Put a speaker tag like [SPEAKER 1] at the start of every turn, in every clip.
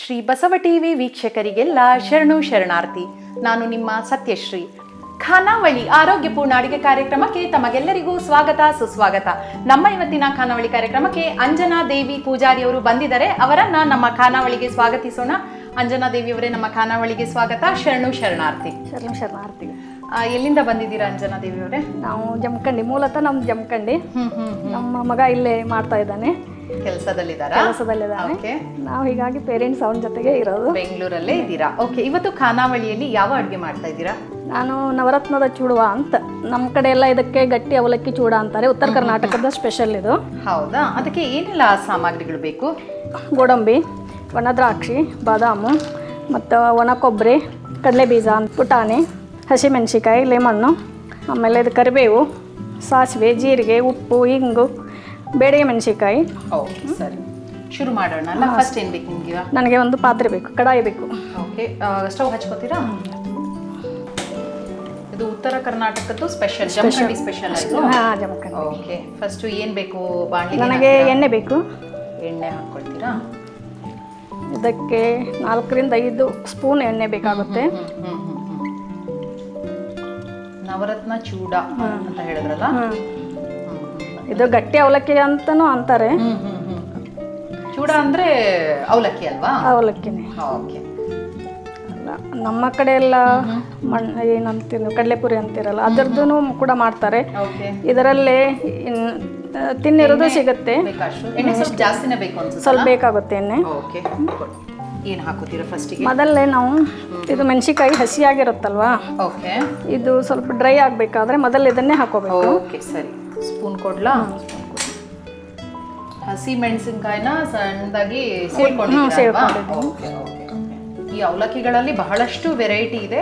[SPEAKER 1] Shri Basava TV ವೀಕ್ಷಕರಿಗೆಲ್ಲ ಶರಣು ಶರಣಾರ್ಥಿ ನಾನು ನಿಮ್ಮ ಸತ್ಯಶ್ರೀ. ಖಾನಾವಳಿ ಆರೋಗ್ಯಪೂರ್ಣ ಅಡುಗೆ ಕಾರ್ಯಕ್ರಮಕ್ಕೆ ತಮಗೆಲ್ಲರಿಗೂ ಸ್ವಾಗತ ಸುಸ್ವಾಗತ. ನಮ್ಮ ಇವತ್ತಿನ ಖಾನಾವಳಿ ಕಾರ್ಯಕ್ರಮಕ್ಕೆ ಅಂಜನಾ ದೇವಿ ಪೂಜಾರಿ ಅವರು ಬಂದಿದ್ದಾರೆ. ಅವರನ್ನ ನಮ್ಮ ಖಾನಾವಳಿಗೆ ಸ್ವಾಗತಿಸೋಣ. ಅಂಜನಾ ದೇವಿ ಅವರೇ ನಮ್ಮ ಖಾನಾವಳಿಗೆ ಸ್ವಾಗತ. ಶರಣು ಶರಣಾರ್ಥಿ.
[SPEAKER 2] ಶರಣು ಶರಣಾರ್ಥಿ.
[SPEAKER 1] ಎಲ್ಲಿಂದ ಬಂದಿದ್ದೀರಾ ಅಂಜನಾ ದೇವಿ ಅವರೇ?
[SPEAKER 2] ನಾವು ಜಮಖಂಡಿ ಮೂಲತಃ ನಮ್ಮ ಜಮಖಂಡಿ. ನಮ್ಮ ಮಗ ಇಲ್ಲೇ ಮಾಡ್ತಾ ಇದ್ದಾನೆ.
[SPEAKER 1] ಕೆಲಸದಲ್ಲಿದ್ದಾರಾ? ಓಕೆ
[SPEAKER 2] ನಾವು ಹೀಗಾಗಿ ಪೇರೆಂಟ್ಸ್ ಅವನ ಜೊತೆಗೆ ಇರೋದು.
[SPEAKER 1] ಬೆಂಗಳೂರಲ್ಲೇ ಇದ್ದೀರಾ? ಓಕೆ ಇವತ್ತು ಖಾನಾವಳಿಯಲ್ಲಿ ಯಾವ ಅಡುಗೆ ಮಾಡ್ತಾ ಇದ್ದೀರಾ?
[SPEAKER 2] ನಾನು ನವರತ್ನದ ಚೂಡುವ ಅಂತ. ನಮ್ಮ ಕಡೆ ಎಲ್ಲ ಇದಕ್ಕೆ ಗಟ್ಟಿ ಅವಲಕ್ಕಿ ಚೂಡ ಅಂತಾರೆ. ಉತ್ತರ ಕರ್ನಾಟಕದ ಸ್ಪೆಷಲ್ ಇದು.
[SPEAKER 1] ಹೌದಾ? ಅದಕ್ಕೆ ಏನೆಲ್ಲ ಸಾಮಗ್ರಿಗಳು ಬೇಕು?
[SPEAKER 2] ಗೋಡಂಬಿ ಒಣ ದ್ರಾಕ್ಷಿ ಬಾದಾಮು ಮತ್ತು ಒಣ ಕೊಬ್ಬರಿ ಕಡಲೆ ಬೀಜ ಪುಟಾಣಿ ಹಸಿಮೆಣಸಿಕಾಯಿ ಲೆಮನ್ನು ಆಮೇಲೆ ಇದು ಕರಿಬೇವು ಸಾಸಿವೆ ಜೀರಿಗೆ ಉಪ್ಪು ಹಿಂಗು ಬೇಡಿಗೆ ಮೆಣಸಿಕಾಯಿ
[SPEAKER 1] ಓಕೆ ಸರಿ. ಶುರು ಮಾಡೋಣ. ಅಲ್ಲ ಫಸ್ಟ್ ಏನು ಬೇಕು ನಿಮಗೆ?
[SPEAKER 2] ನನಗೆ ಒಂದು ಪಾತ್ರೆ ಬೇಕು ಕಡಾಯಿ ಬೇಕು.
[SPEAKER 1] ಓಕೆ ಸ್ಟವ್ ಹಚ್ಕೋತೀರಾ? ಇದು ಉತ್ತರ ಕರ್ನಾಟಕದ್ದು ಸ್ಪೆಷಲ್ ಜಮಖಂಡಿ ಸ್ಪೆಷಲ್
[SPEAKER 2] ಹಾಂ ಜಮಖಂಡಿ.
[SPEAKER 1] ಓಕೆ ಫಸ್ಟ್ ಏನು ಬೇಕು ಬಾಣಲಿ
[SPEAKER 2] ನನಗೆ ಎಣ್ಣೆ ಬೇಕು.
[SPEAKER 1] ಎಣ್ಣೆ ಹಾಕ್ಕೊಳ್ತೀರಾ?
[SPEAKER 2] ಇದಕ್ಕೆ ನಾಲ್ಕರಿಂದ ಐದು ಸ್ಪೂನ್ ಎಣ್ಣೆ ಬೇಕಾಗುತ್ತೆ.
[SPEAKER 1] ನವರತ್ನ ಚೂಡ ಅಂತ ಹೇಳಿದ್ರಲ್ಲ.
[SPEAKER 2] ಇದು ಗಟ್ಟಿ ಅವಲಕ್ಕಿ ಅಂತನೂ ಅಂತಾರೆ.
[SPEAKER 1] ಚೂಡ ಅಂದ್ರೆ ಅವಲಕ್ಕಿ ಅಲ್ವಾ?
[SPEAKER 2] ಅವಲಕ್ಕಿನೇ.
[SPEAKER 1] ಓಕೆ.
[SPEAKER 2] ನಮ್ಮ ಕಡೆ ಎಲ್ಲ ಮಣ್ ಏನಂತೀವಿ ಕಡಲೆಪುರಿ ಅಂತಿರಲ್ಲ ಅದರದ್ದು ಕೂಡ ಮಾಡ್ತಾರೆ. ಇದರಲ್ಲೇ ತಿನ್ನಿರೋದು ಸಿಗುತ್ತೆ.
[SPEAKER 1] ಸ್ವಲ್ಪ
[SPEAKER 2] ಬೇಕಾಗುತ್ತೆ ಎಣ್ಣೆ.
[SPEAKER 1] ಏನು ಹಾಕೋತೀರಾ ಫಸ್ಟಿಗೆ
[SPEAKER 2] ಮೊದಲೇ ನಾವು ಇದು ಮೆಣಸಿಕಾಯಿ ಹಸಿಯಾಗಿರುತ್ತಲ್ವಾ
[SPEAKER 1] ಓಕೆ.
[SPEAKER 2] ಇದು ಸ್ವಲ್ಪ ಡ್ರೈ ಆಗಬೇಕಾದ್ರೆ ಮೊದಲು ಇದನ್ನೇ ಹಾಕೋಬೇಕು.
[SPEAKER 1] ಓಕೆ ಸರಿ. ಸ್ಪೂನ್ ಕೊಡ್ಲಾ? ಹಸಿ ಮೆಣಸಿನಕಾಯಿನ ಸಣ್ಣದಾಗಿ ಸೇರ್ಕೊಂಡಿದ್ದೀರಾ ಈ ಅವಲಕ್ಕಿಗಳಲ್ಲಿ ಬಹಳಷ್ಟು ವೆರೈಟಿ ಇದೆ.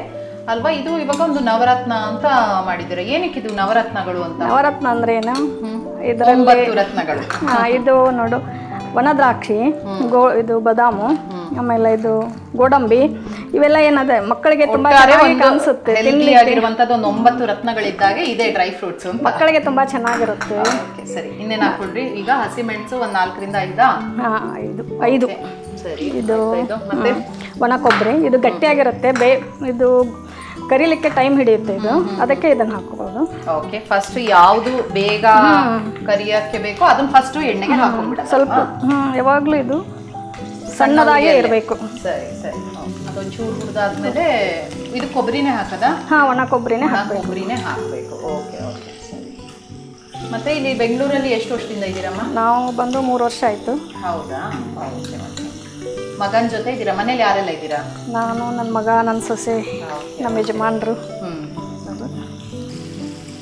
[SPEAKER 1] ಅಲ್ವಾ ಇದು ಇವಾಗ ಒಂದು ನವರತ್ನ ಅಂತ ಮಾಡಿದ್ದೀರಾ? ಏನಕ್ಕೆ ಇದು ನವರತ್ನಗಳು ಅಂತ?
[SPEAKER 2] ನವರತ್ನ ಅಂದ್ರೆ ಏನು? ಇದರಲ್ಲಿ
[SPEAKER 1] ರತ್ನಗಳು.
[SPEAKER 2] ಇದು ನೋಡು ಒಣ ದ್ರಾಕ್ಷಿ ಗೋ ಇದು ಬದಾಮು ಆಮೇಲೆ ಇದು ಗೋಡಂಬಿ ಇವೆಲ್ಲ ಏನದೆ ಮಕ್ಕಳಿಗೆ ತುಂಬಾ ಚೆನ್ನಾಗಿ ಕಾಣಿಸುತ್ತೆ
[SPEAKER 1] ಆಗಿರುವಂತದ್ದು ಒಂದು ಒಂಬತ್ತು ರತ್ನಗಳಿದ್ದಾಗೆ ಇದೆ ಡ್ರೈ ಫ್ರೂಟ್ಸ್
[SPEAKER 2] ಮಕ್ಕಳಿಗೆ ತುಂಬಾ ಚೆನ್ನಾಗಿರುತ್ತೆ.
[SPEAKER 1] ಓಕೆ ಸರಿ. ಇನ್ನೇನು ಹಾಕೊಂಡ್ರಿ ಈಗ ಹಸಿ ಮೆಣಸು ಒಂದ್ ನಾಲ್ಕರಿಂದ ಐದಾ?
[SPEAKER 2] ಹಾ ಐದು ಐದು.
[SPEAKER 1] ಸರಿ.
[SPEAKER 2] ಇದು
[SPEAKER 1] ಇದು? ಮತ್ತೆ?
[SPEAKER 2] ಒಣ ಕೊಬ್ಬರಿ. ಇದು ಗಟ್ಟಿಯಾಗಿರುತ್ತೆ. ಬೇ ಇದು ಕರಿಲಿಕ್ಕೆ ಟೈಮ್ ಹಿಡಿಯುತ್ತೆ ಇದು. ಅದಕ್ಕೆ ಇದನ್ನ ಹಾಕೋಬಹುದು
[SPEAKER 1] ಓಕೆ ಫಸ್ಟ್ ಯಾವುದು ಬೇಗ ಕರಿಯಕ್ಕೆ ಬೇಕೋ ಅದನ್ನ ಫಸ್ಟ್ ಎಣ್ಣೆಗೆ ಹಾಕೊಂಡ್ಬಿಡ
[SPEAKER 2] ಸ್ವಲ್ಪ ಯಾವಾಗಲೂ ಯಾವಾಗ್ಲೂ ಇದು ಸಣ್ಣದಾಗೇ ಇರಬೇಕು.
[SPEAKER 1] ಸರಿ ಸರಿ. ಅದೊಂದು ಚೂರು ಹುರಿದಾದ್ಮೇಲೆ ಇದು ಕೊಬ್ಬರಿನೇ ಹಾಕದ?
[SPEAKER 2] ಹಾ ಒಣ ಕೊಬ್ಬರಿನೇ
[SPEAKER 1] ಹಾಕಬೇಕು. ಕೊಬ್ಬರಿನೇ ಹಾಕಬೇಕು. ಓಕೆ ಓಕೆ ಸರಿ. ಮತ್ತೆ ಇಲ್ಲಿ ಬೆಂಗಳೂರಲ್ಲಿ ಎಷ್ಟು ವರ್ಷದಿಂದ ಇದ್ದೀರಮ್ಮ?
[SPEAKER 2] ನಾವು ಬಂದು ಮೂರು ವರ್ಷ ಆಯಿತು.
[SPEAKER 1] ಹೌದಾ? Okay okay. ಮಗನ ಜೊತೆ ಇದ್ದೀರಾ? ಮನೇಲಿ ಯಾರೆಲ್ಲ ಇದ್ದೀರಾ?
[SPEAKER 2] ನಾನು ನನ್ನ ಮಗ ನನ್ನ ಸೊಸೆ ನಮ್ಮ ಯಜಮಾನರು.
[SPEAKER 1] ಹ್ಮ್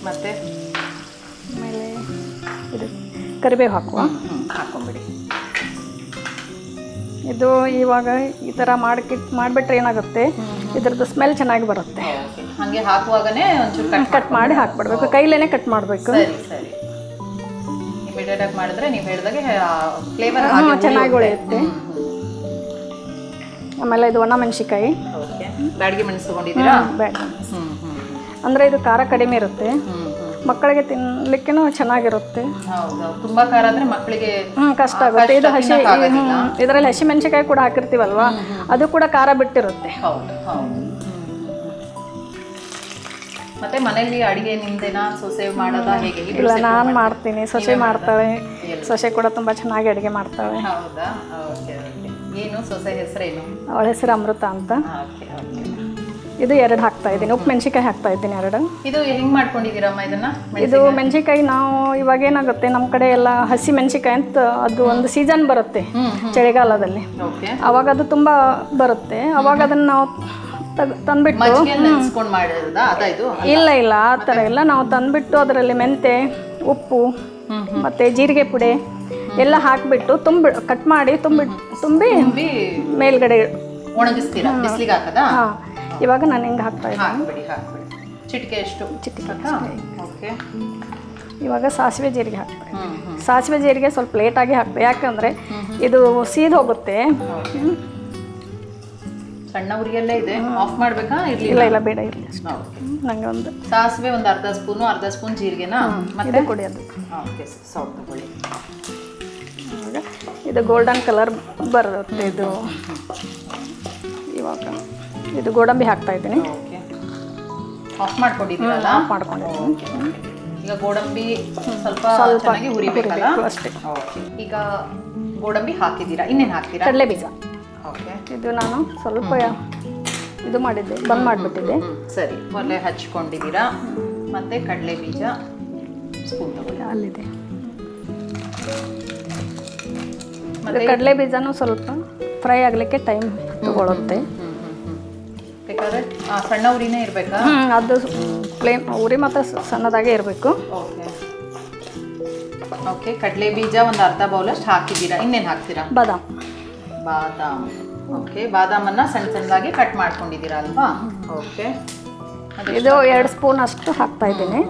[SPEAKER 1] ಮತ್ತೆ?
[SPEAKER 2] ಆಮೇಲೆ ಇದು ಕರಿಬೇವು ಹಾಕುವ.
[SPEAKER 1] ಹಾಕೊಂಬಿಡಿ
[SPEAKER 2] ಇದು ಇವಾಗ ಈ ಥರ ಮಾಡ್ಕಿ ಮಾಡಿಬಿಟ್ರೆ ಏನಾಗುತ್ತೆ? ಇದ್ರದ್ದು ಸ್ಮೆಲ್ ಚೆನ್ನಾಗಿ ಬರುತ್ತೆ.
[SPEAKER 1] ಹಾಗೆ ಹಾಕುವಾಗನೇ ಒಂಚೂರು ಕಟ್
[SPEAKER 2] ಕಟ್ ಮಾಡಿ ಹಾಕ್ಬಿಡ್ಬೇಕು. ಕೈಲೇನೆ ಕಟ್ ಮಾಡಬೇಕು.
[SPEAKER 1] ಸರಿ ಸರಿ. ಇಮಿಡಿಯೇಟ್ ಮಾಡಿದ್ರೆ ನೀವು ಹೇಳಿದಾಗೆ ಫ್ಲೇವರ್
[SPEAKER 2] ಚೆನ್ನಾಗಿ ಉಳಿಯುತ್ತೆ. ಆಮೇಲೆ ಇದು ಒಣ ಮೆಣಸಿಕಾಯಿ
[SPEAKER 1] ಬ್ಯಾಡಿಗೆ ಮೆಣಸು ತಗೊಂಡಿದ್ದೀರಾ?
[SPEAKER 2] ಅಂದರೆ ಇದು ಖಾರ ಕಡಿಮೆ ಇರುತ್ತೆ. ಮಕ್ಕಳಿಗೆ ತಿನ್ಲಿಕ್ಕೂ ಚೆನ್ನಾಗಿರುತ್ತೆ.
[SPEAKER 1] ತುಂಬ ಖಾರ ಅಂದ್ರೆ ಮಕ್ಕಳಿಗೆ
[SPEAKER 2] ಹ್ಮ್ ಕಷ್ಟ ಆಗುತ್ತೆ. ಇದು ಹಸಿ ಇದರಲ್ಲಿ ಹಸಿ ಮೆಣಸಿಕಾಯಿ ಕೂಡ ಹಾಕಿರ್ತೀವಲ್ವಾ? ಅದು ಕೂಡ ಖಾರ ಬಿಟ್ಟಿರುತ್ತೆ.
[SPEAKER 1] ಹೌದು ಹೌದು. ಮತ್ತೆ ಮನೆಯಲ್ಲಿ ಅಡಿಗೆ ನಿಮ್ದೇನಾ? ಸೊಸೆ ಮಾಡೋದಾ ಹೇಗೆ?
[SPEAKER 2] ಇಲ್ಲ ನಾನು ಮಾಡ್ತೀನಿ. ಸೊಸೆ ಮಾಡ್ತಾಳೆ ಸೊಸೆ ಕೂಡ ತುಂಬ ಚೆನ್ನಾಗಿ ಅಡುಗೆ ಮಾಡ್ತಾಳೆ
[SPEAKER 1] ಹೌದಾ? ಓಕೆ. ಏನು ಸೊಸೆ ಹೆಸರೇನು?
[SPEAKER 2] ಅವಳ ಹೆಸರು ಅಮೃತ ಅಂತ.
[SPEAKER 1] Okay okay.
[SPEAKER 2] ಇದು ಎರಡು ಹಾಕ್ತಾ ಇದ್ದೀನಿ. ಉಪ್ಪು ಮೆಣಸಿಕಾಯಿ ಹಾಕ್ತಾ ಇದ್ದೀನಿ ಎರಡು
[SPEAKER 1] ಇದು ಹೆಂಗ್ ಮಾಡ್ಕೊಂಡಿದ್ದೀರಮ್ಮ ಇದನ್ನ?
[SPEAKER 2] ಇದು ಮೆಣಸಿಕಾಯಿ ನಾವು ಇವಾಗ ಏನಾಗುತ್ತೆ ನಮ್ಮ ಕಡೆ ಎಲ್ಲ ಹಸಿ ಮೆಣಸಿಕಾಯಿ ಅಂತ ಅದು ಒಂದು ಸೀಸನ್ ಬರುತ್ತೆ ಚಳಿಗಾಲದಲ್ಲಿ. ಅವಾಗ ಅದು ತುಂಬ ಬರುತ್ತೆ. ಅವಾಗ ಅದನ್ನು ನಾವು ತಂದ್ಬಿಟ್ಟು ಇಲ್ಲ ಇಲ್ಲ ಆ ಥರ ಇಲ್ಲ. ನಾವು ತಂದ್ಬಿಟ್ಟು ಅದರಲ್ಲಿ ಮೆಂತೆ ಉಪ್ಪು ಮತ್ತು ಜೀರಿಗೆ ಪುಡಿ ಎಲ್ಲ ಹಾಕಿಬಿಟ್ಟು ತುಂಬಿ ಕಟ್ ಮಾಡಿ ತುಂಬಿ ತುಂಬಿ ಮೇಲ್ಗಡೆ
[SPEAKER 1] ಒಣಗಿಸ್ತೀರಾ?
[SPEAKER 2] ಹಾಂ. ಇವಾಗ ನಾನು ಹಿಂಗೆ ಹಾಕ್ತಾ ಇದ್ದೀನಿ?
[SPEAKER 1] ಹಾಕ್ಬಿಡಿ ಹಾಕ್ಬಿಡಿ. ಚಿಟಿಕೆ ಎಷ್ಟು? ಚಿಟಿಕೆ ಓಕೆ.
[SPEAKER 2] ಇವಾಗ ಸಾಸಿವೆ ಜೀರಿಗೆ
[SPEAKER 1] ಹ್ಮ್
[SPEAKER 2] ಸಾಸಿವೆ ಜೀರಿಗೆ ಸ್ವಲ್ಪ ಲೇಟಾಗಿ ಹಾಕ್ತೆ ಯಾಕಂದರೆ ಇದು ಸೀದ್ ಹೋಗುತ್ತೆ.
[SPEAKER 1] ಸಣ್ಣ ಉರಿಯಲ್ಲೇ ಇದೆ. ಆಫ್ ಮಾಡಬೇಕಾ? ಇರಲಿ
[SPEAKER 2] ಇಲ್ಲ ಇಲ್ಲ ಬೇಡ ಇರಲಿ ನನಗೆ ಒಂದು
[SPEAKER 1] ಸಾಸಿವೆ ಒಂದು ಅರ್ಧ ಸ್ಪೂನು ಅರ್ಧ ಸ್ಪೂನ್ ಜೀರಿಗೆನಾ? ಮತ್ತೆ?
[SPEAKER 2] ಕೊಡಿ ಅದು
[SPEAKER 1] ಓಕೆ ಸೌಟ್ ತಗೊಳ್ಳಿ.
[SPEAKER 2] ಇದು ಗೋಲ್ಡನ್ ಕಲರ್ ಬರುತ್ತೆ ಇದು. ಇವಾಗ ಇದು ಗೋಡಂಬಿ ಹಾಕ್ತಾ ಇದ್ದೀನಿ.
[SPEAKER 1] ಆಫ್ ಮಾಡ್ಕೊಂಡಿದ್ದೀರಲ್ಲ?
[SPEAKER 2] ಆಫ್ ಮಾಡ್ಕೊಂಡಿದ್ದೀನಿ.
[SPEAKER 1] ಈಗ ಗೋಡಂಬಿ ಸ್ವಲ್ಪ ಚೆನ್ನಾಗಿ ಹುರಿಬೇಕಲ್ಲ?
[SPEAKER 2] ಅಷ್ಟೇ.
[SPEAKER 1] ಈಗ ಗೋಡಂಬಿ ಹಾಕಿದ್ದೀರಾ? ಇನ್ನೇನು ಹಾಕ್ತೀರಾ?
[SPEAKER 2] ಕಡಲೆ ಬೀಜ.
[SPEAKER 1] ಓಕೆ
[SPEAKER 2] ಇದು ನಾನು ಸ್ವಲ್ಪ ಇದು ಮಾಡಿದ್ದೆ ಬಂದ್ ಮಾಡಿಬಿಟ್ಟಿದ್ದೆ.
[SPEAKER 1] ಸರಿ ಒಲೆ ಹಚ್ಕೊಂಡಿದ್ದೀರಾ? ಮತ್ತೆ ಕಡಲೆ ಬೀಜ ಸ್ಪೂನ್ ತಗೊಳ್ಳಿ.
[SPEAKER 2] ಅಲ್ಲಿದೆ.
[SPEAKER 1] ಮತ್ತೆ
[SPEAKER 2] ಕಡಲೆ ಬೀಜನೂ ಸ್ವಲ್ಪ ಫ್ರೈ ಆಗಲಿಕ್ಕೆ ಟೈಮ್ ತಗೊಳುತ್ತೆ.
[SPEAKER 1] ಸಣ್ಣ ಉರಿನೇ ಇರಬೇಕು?
[SPEAKER 2] ಹ್ಮ್, ಅದು ಫ್ಲೇಮ್ ಉರಿ ಮಾತ್ರ ಸ- ಸಣ್ಣದಾಗೆ ಇರಬೇಕು.
[SPEAKER 1] ಓಕೆ. ಓಕೆ ಕಡಲೆ ಬೀಜ ಒಂದು ಅರ್ಧ ಬೌಲಷ್ಟು ಹಾಕಿದ್ದೀರಾ? ಇನ್ನೇನು ಹಾಕ್ತೀರಾ?
[SPEAKER 2] ಬಾದಾಮ್.
[SPEAKER 1] ಬಾದಾಮ್. ಓಕೆ ಬಾದಾಮನ್ನು ಸಣ್ಣ ಸಣ್ಣದಾಗಿ ಕಟ್ ಮಾಡ್ಕೊಂಡಿದ್ದೀರಾ ಅಲ್ವಾ? ಓಕೆ.
[SPEAKER 2] ಇದು ಎರಡು ಸ್ಪೂನ್ ಅಷ್ಟು ಹಾಕ್ತಾ ಇದ್ದೀನಿ.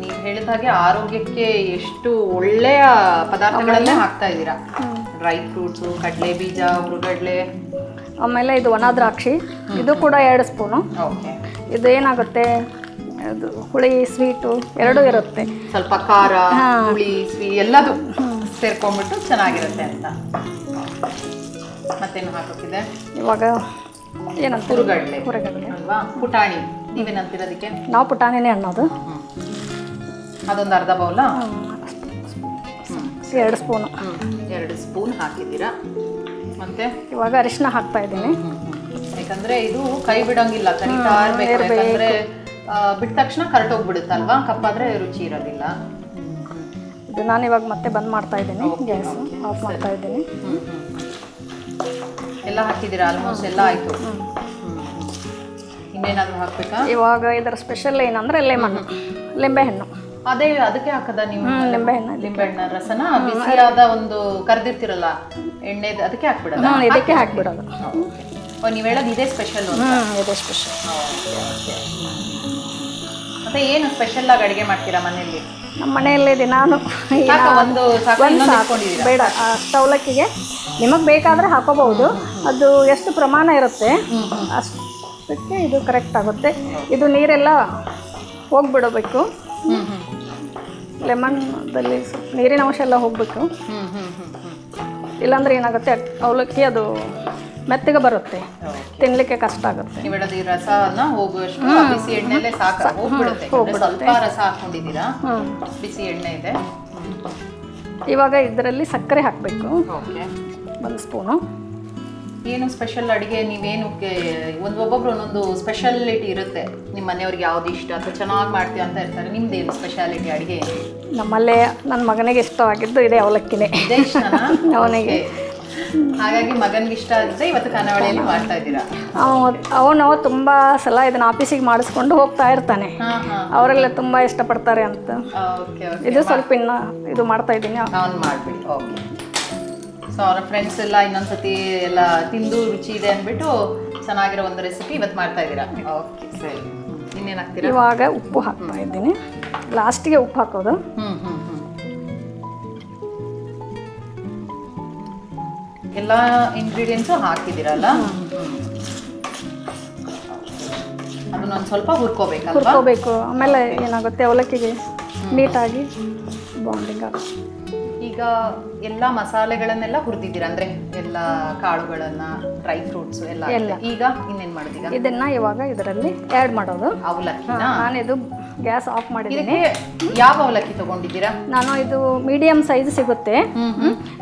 [SPEAKER 1] ನೀವು ಹೇಳಿದ ಹಾಗೆ ಆರೋಗ್ಯಕ್ಕೆ ಎಷ್ಟು ಒಳ್ಳೆಯ ಪದಾರ್ಥಗಳನ್ನೇ ಹಾಕ್ತಾ ಇದ್ದೀರಾ? ಡ್ರೈ ಫ್ರೂಟ್ಸು ಕಡಲೆ ಬೀಜ ಹುರುಗಡ್ಲೆ
[SPEAKER 2] ಆಮೇಲೆ ಇದು ಒಣ ದ್ರಾಕ್ಷಿ. ಇದು ಕೂಡ ಎರಡು ಸ್ಪೂನು.
[SPEAKER 1] ಓಕೆ.
[SPEAKER 2] ಇದು ಏನಾಗುತ್ತೆ ಅದು ಹುಳಿ ಸ್ವೀಟು ಎರಡೂ ಇರುತ್ತೆ.
[SPEAKER 1] ಸ್ವಲ್ಪ ಖಾರ ಹುಳಿ ಸ್ವೀ ಎಲ್ಲದು ಸೇರ್ಕೊಂಡ್ಬಿಟ್ಟು ಚೆನ್ನಾಗಿರುತ್ತೆ ಅಂತ. ಮತ್ತೇನು ಹಾಕೋಕ್ಕಿದೆ
[SPEAKER 2] ಇವಾಗ ಏನಂತ?
[SPEAKER 1] ಹುರುಗಡ್ಲೆ
[SPEAKER 2] ಹುರಗಡ್ಲೆ
[SPEAKER 1] ಅಲ್ವಾ? ಪುಟಾಣಿ. ನೀವೇನಂತೀರ ಅದಕ್ಕೆ
[SPEAKER 2] ನಾವು ಪುಟಾಣಿನೇ ಅನ್ನೋದು.
[SPEAKER 1] ಅದೊಂದು ಅರ್ಧ ಬೌಲ?
[SPEAKER 2] ಎರಡು ಸ್ಪೂನು.
[SPEAKER 1] ಎರಡು ಸ್ಪೂನ್ ಹಾಕಿದ್ದೀರಾ? ಮತ್ತೆ?
[SPEAKER 2] ಇವಾಗ ಅರಿಶಿನ ಹಾಕ್ತಾ ಇದ್ದೀನಿ.
[SPEAKER 1] ಯಾಕಂದ್ರೆ ಇದು ಕೈ ಬಿಡಂಗಿಲ್ಲ ಕರಿತಾ ಇರ್ಬೇಕು. ಯಾಕಂದ್ರೆ ಬಿಟ್ಟ ತಕ್ಷಣ ಕರ್ಟೋಗ್ಬಿಡುತ್ತಲ್ವಾ ಕಪ್ಪಾದ್ರೆ ರುಚಿ ಇರೋದಿಲ್ಲ.
[SPEAKER 2] ಇದು ನಾನು ಇವಾಗ ಮತ್ತೆ ಬಂದ್ ಮಾಡ್ತಾ ಇದ್ದೀನಿ. ಗ್ಯಾಸ್ ಆಫ್ ಮಾಡ್ತಾ ಇದ್ದೀನಿ.
[SPEAKER 1] ಎಲ್ಲ ಹಾಕಿದ್ದೀರಾ? ಆಲ್ಮೋಸ್ಟ್ ಎಲ್ಲ ಆಯ್ತು. ಇನ್ನೇನಾದ್ರು ಹಾಕ್ಬೇಕಾ?
[SPEAKER 2] ಇವಾಗ ಇದರ ಸ್ಪೆಷಲ್ ಏನಂದ್ರೆ ಲೆಮನ್. ಲಿಂಬೆಹಣ್ಣು
[SPEAKER 1] ಅದೇ ಅದಕ್ಕೆ ಹಾಕದ ನೀವು
[SPEAKER 2] ಲಿಂಬೆಹಣ್ಣು
[SPEAKER 1] ಲಿಂಬೆಹಣ್ಣ ರಸನ ಬಿಸಿಯಾದ ಒಂದು ಕರೆದಿರ್ತಿರಲ್ಲ ಎಣ್ಣೆ ಅದಕ್ಕೆ ಹಾಕ್ಬಿಡೋದು?
[SPEAKER 2] ಹ್ಞೂ ಇದಕ್ಕೆ ಹಾಕ್ಬಿಡೋದು?
[SPEAKER 1] ನೀವು ಹೇಳೋದು ಇದೇ ಸ್ಪೆಷಲ್
[SPEAKER 2] ಇದೇ ಸ್ಪೆಷಲ್
[SPEAKER 1] ಮತ್ತೆ ಏನು ಸ್ಪೆಷಲ್ ಆಗಿ ಅಡಿಗೆ ಮಾಡ್ತೀರಾ ಮನೆಯಲ್ಲಿ?
[SPEAKER 2] ನಮ್ಮ ಮನೆಯಲ್ಲಿ ನಾನು
[SPEAKER 1] ಒಂದು
[SPEAKER 2] ಬೇಡ ಸವಲಕ್ಕಿಗೆ ನಿಮಗೆ ಬೇಕಾದರೆ ಹಾಕೋಬಹುದು. ಅದು ಎಷ್ಟು ಪ್ರಮಾಣ ಇರುತ್ತೆ ಅಷ್ಟಕ್ಕೆ ಇದು ಕರೆಕ್ಟ್ ಆಗುತ್ತೆ. ಇದು ನೀರೆಲ್ಲ ಹೋಗ್ಬಿಡಬೇಕು. ಲೆಮನ್ದಲ್ಲಿ ಸ್ವಲ್ಪ ನೀರಿನ ಅಂಶ ಎಲ್ಲ ಹೋಗಬೇಕು. ಇಲ್ಲಾಂದ್ರೆ ಏನಾಗುತ್ತೆ ಅವಲಕ್ಕಿ ಅದು ಮೆತ್ತಗೆ ಬರುತ್ತೆ. ತಿನ್ಲಿಕ್ಕೆ ಕಷ್ಟ ಆಗುತ್ತೆ.
[SPEAKER 1] ನೀವು ಹೇಳೋದು ಈ ರಸನ ಹೋಗುವಷ್ಟು ಬಿಸಿ ಎಣ್ಣೆಲೆ ಸಾಕ ಹೋಗ್ಬಿಡುತ್ತೆ. ಸ್ವಲ್ಪ ರಸ ಹಾಕೊಂಡಿದ್ದೀರಾ? ಬಿಸಿ ಎಣ್ಣೆ ಇದೆ.
[SPEAKER 2] ಇವಾಗ ಇದರಲ್ಲಿ ಸಕ್ಕರೆ ಹಾಕಬೇಕು. ಒಂದು ಸ್ಪೂನು.
[SPEAKER 1] ಏನು ಸ್ಪೆಷಲ್ ಅಡುಗೆ ನೀವೇನು ಒಂದು ಒಬ್ಬೊಬ್ರು ಒಂದೊಂದು ಸ್ಪೆಷಾಲಿಟಿ ಇರುತ್ತೆ. ನಿಮ್ಮ ಮನೆಯವ್ರಿಗೆ ಯಾವ್ದು ಇಷ್ಟ ಅಥವಾ ಚೆನ್ನಾಗಿ ಮಾಡ್ತೀವಿ ಅಂತ ಇರ್ತಾರೆ. ನಿಮ್ದೇನು ಸ್ಪೆಷಾಲಿಟಿ ಅಡುಗೆ?
[SPEAKER 2] ನಮ್ಮಲ್ಲೇ ನನ್ನ ಮಗನಿಗೆ ಇಷ್ಟವಾಗಿದ್ದು ಇದೆ ಅವಲಕ್ಕಿನೇ.
[SPEAKER 1] ಇದೇ ಇಷ್ಟನಾ?
[SPEAKER 2] ಅವನಿಗೆ.
[SPEAKER 1] ಹಾಗಾಗಿ ಮಗನಿಗೆ ಇಷ್ಟ ಆದ್ರೆ ಇವತ್ತು ಕನ್ನಡಿಯಲ್ಲಿ ಮಾಡ್ತಾ ಇದ್ದೀರಾ?
[SPEAKER 2] ಅವನು ತುಂಬ ಸಲ ಇದನ್ನ ಆಫೀಸಿಗೆ ಮಾಡಿಸ್ಕೊಂಡು ಹೋಗ್ತಾ ಇರ್ತಾನೆ.
[SPEAKER 1] ಹಾ ಹಾ.
[SPEAKER 2] ಅವರೆಲ್ಲ ತುಂಬ ಇಷ್ಟಪಡ್ತಾರೆ ಅಂತ.
[SPEAKER 1] ಓಕೆ ಓಕೆ
[SPEAKER 2] ಇದು ಸ್ವಲ್ಪ ಇನ್ನ ಇದು ಮಾಡ್ತಾ ಇದ್ದೀನಿ.
[SPEAKER 1] ಆನ್ ಮಾಡಿಬಿಟ್ಟು ಓಕೆ ಸೊ ಅವರ ಫ್ರೆಂಡ್ಸ್ ಎಲ್ಲ ಇನ್ನೊಂದ್ಸತಿ ಎಲ್ಲ ತಿಂದು ರುಚಿ ಇದೆ ಅಂದ್ಬಿಟ್ಟು ಚೆನ್ನಾಗಿರೋ ಒಂದು ರೆಸಿಪಿ ಇವತ್ತು ಮಾಡ್ತಾ ಇದ್ದೀರಾ. ಓಕೆ ಸರಿ. ಇನ್ನೇನು ಹಾಕ್ತೀರಾ?
[SPEAKER 2] ಇವಾಗ ಉಪ್ಪು ಹಾಕ್ತಾ ಇದ್ದೀನಿ. ಲಾಸ್ಟಿಗೆ ಉಪ್ಪು ಹಾಕೋದು.
[SPEAKER 1] ಹ್ಞೂ ಹ್ಞೂ ಎಲ್ಲ ಇಂಗ್ರೀಡಿಯೆಂಟ್ಸು ಹಾಕಿದ್ದೀರಲ್ಲ? ಅದನ್ನೊಂದು ಸ್ವಲ್ಪ ಹುರ್ಕೋಬೇಕಲ್ವಾ?
[SPEAKER 2] ಹುರ್ಕೋಬೇಕು. ಆಮೇಲೆ ಏನಾಗುತ್ತೆ? ಅವಲಕ್ಕಿಗೆ ನೀಟಾಗಿ ಬಾಂಡಿಂಗ್ ಆಗುತ್ತೆ.
[SPEAKER 1] ಈಗ ಎಲ್ಲ ಮಸಾಲೆಗಳನ್ನೆಲ್ಲ ಹುರಿದಿದ್ದೀರಾ? ಅಂದ್ರೆ ಎಲ್ಲ ಕಾಳುಗಳನ್ನ ಡ್ರೈ ಫ್ರೂಟ್ಸ್ ಎಲ್ಲ. ಈಗ ಇನ್ನೇನ್ ಮಾಡಿದೀಗ
[SPEAKER 2] ಇದನ್ನ ಇವಾಗ ಇದರಲ್ಲಿ ಆ್ಯಡ್ ಮಾಡೋದು.
[SPEAKER 1] ಅವಲಕ್ಕಿನ
[SPEAKER 2] ನಾನಿದು ಗ್ಯಾಸ್ ಆಫ್ ಮಾಡಿದ್ದೀನಿ.
[SPEAKER 1] ಇದಕ್ಕೆ ಯಾವ ಅವಲಕ್ಕಿ ತಗೊಂಡಿದ್ದೀರಾ?
[SPEAKER 2] ನಾನು ಇದು ಮೀಡಿಯಮ್ ಸೈಜ್ ಸಿಗುತ್ತೆ.